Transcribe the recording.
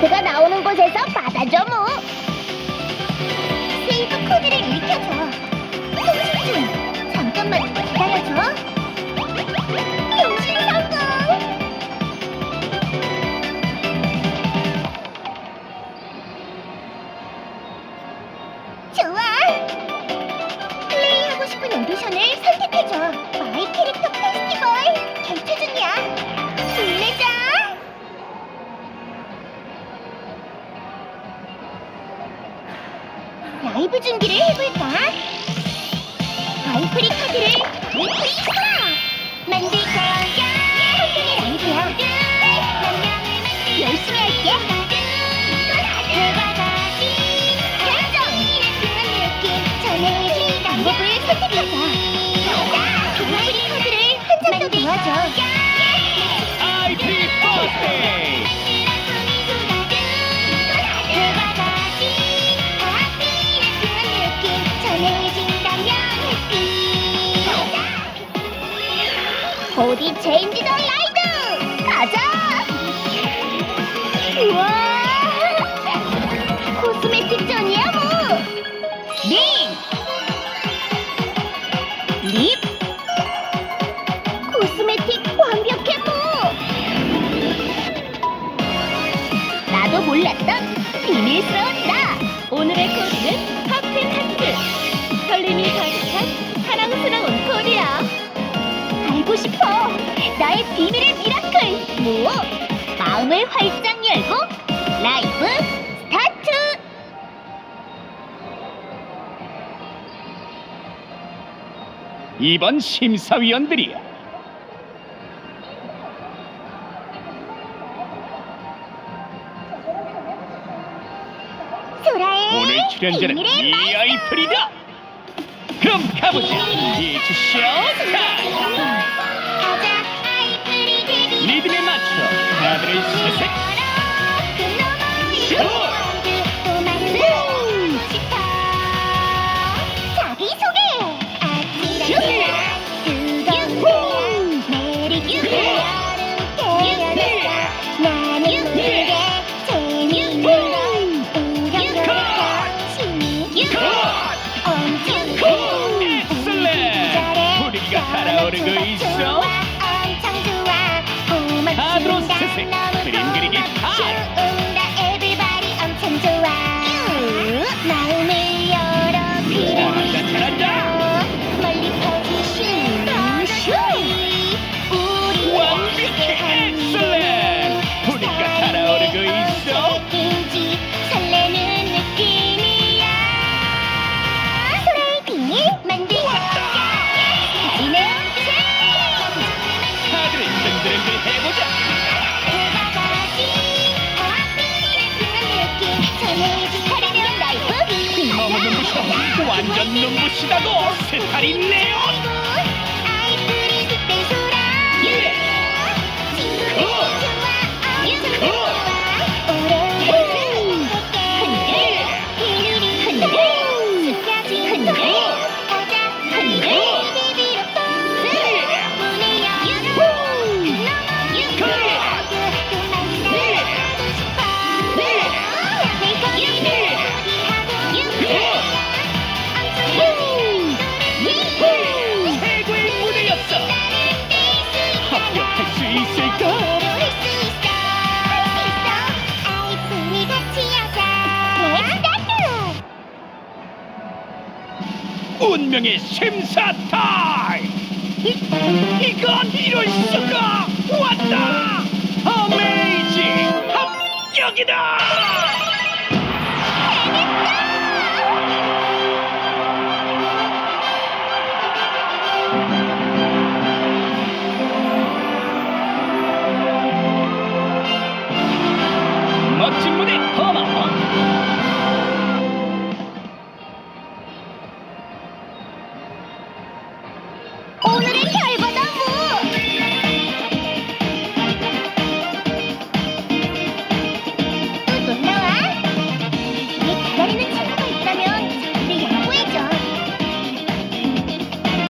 램프가 나오는 곳에서 받아줘 뭐. 세이브 코드를 읽혀줘 동심중 잠깐만 기다려줘. 통신 성공. 좋아. 플레이하고 싶은 오디션을 선택해줘. 라이브 준비를 해볼까? 아이프리 카드를 리프리 써라! 만들 거야! 한정의 라이브야! 열심히 할게! 대박아지 결정! 전해진 방법을 선택하자! 아이프리 카드를 한장더 도와줘! IP 버스 해피 보디 체인지 더 라이드! 가자! 우와! 코스메틱 전이야 뭐링 립! 코스메틱 완벽해 뭐! 나도 몰랐던 비밀스러운 나의 비밀의 미라클. 뭐? 마음을 활짝 열고 라이브 스타트! 이번 심사위원들이야 소라의 오늘 출연자는 비밀의 이 말씀! 아이플이다! 그럼 가보자! 쇼타임 가자 아이프리 데뷔 리듬에 맞춰. 카드를 세세 완전 눈부시다고 스타린 네온 운명의 심사 타임! 이, 이건 이럴 수가! 왔다! 어메이징 합격이다!